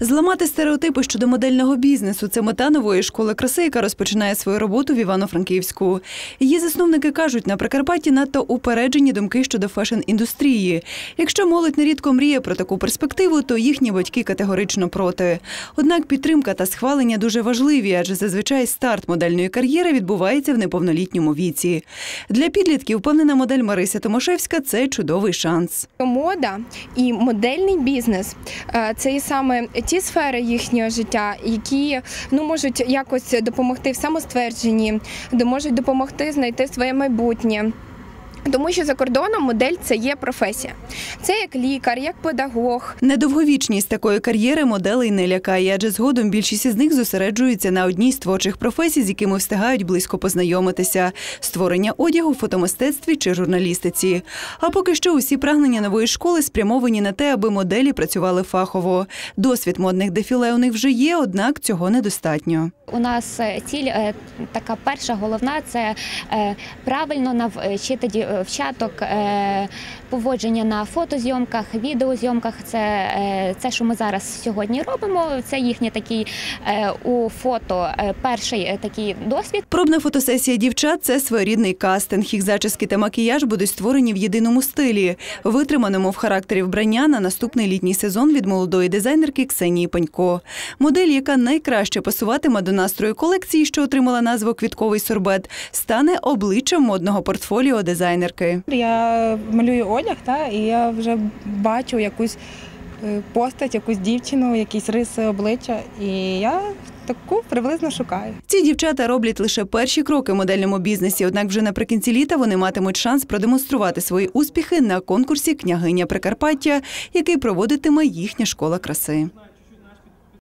Зламати стереотипи щодо модельного бізнесу це мета нової школи краси, яка розпочинає свою роботу в Івано-Франківську. Її засновники кажуть, на Прикарпатті надто упереджені думки щодо фешн-індустрії. Якщо молодь нерідко мріє про таку перспективу, то їхні батьки категорично проти. Однак підтримка та схвалення дуже важливі, адже зазвичай старт модельної кар'єри відбувається в неповнолітньому віці. Для підлітків впевнена модель Марися Томашевська це чудовий шанс. Мода і модельний бізнес е, це і саме ті сфери їхнього життя, які ну можуть якось допомогти в самоствердженні, можуть допомогти знайти своє майбутнє. Тому що за кордоном модель це є професія. Це як лікар, як педагог, Недовговічність такої кар'єри моделей не лякає, адже згодом більшість із них зосереджуються на одній з творчих професій, з якими встигають близько познайомитися створення одягу, фотомистецтві чи журналістиці. А поки що усі прагнення нової школи спрямовані на те, аби моделі працювали фахово. Досвід модних дефіле у них вже є, однак цього недостатньо. У нас е, ціль е, така перша головна це е, правильно навчити дівчаток е, поводження на фотозйомках, відеозйомках. Це е, це, що ми зараз сьогодні робимо. Це їхній такий е, у фото перший такий досвід. Пробна фотосесія дівчат це своєрідний кастинг. Їх зачіски та макіяж будуть створені в єдиному стилі, витриманому в характері вбрання на наступний літній сезон від молодої дизайнерки Ксенії Панько. Модель, яка найкраще пасуватиме до настрою колекції, що отримала назву Квітковий сорбет, стане обличчям модного портфоліо дизайнерки. Я малюю одяг, та, і я вже бачу якусь е, постать, якусь дівчину, якісь риси обличчя, і я таку приблизно шукаю. Ці дівчата роблять лише перші кроки в модельному бізнесі, однак вже наприкінці літа вони матимуть шанс продемонструвати свої успіхи на конкурсі Княгиня Прикарпаття, який проводитиме їхня школа краси.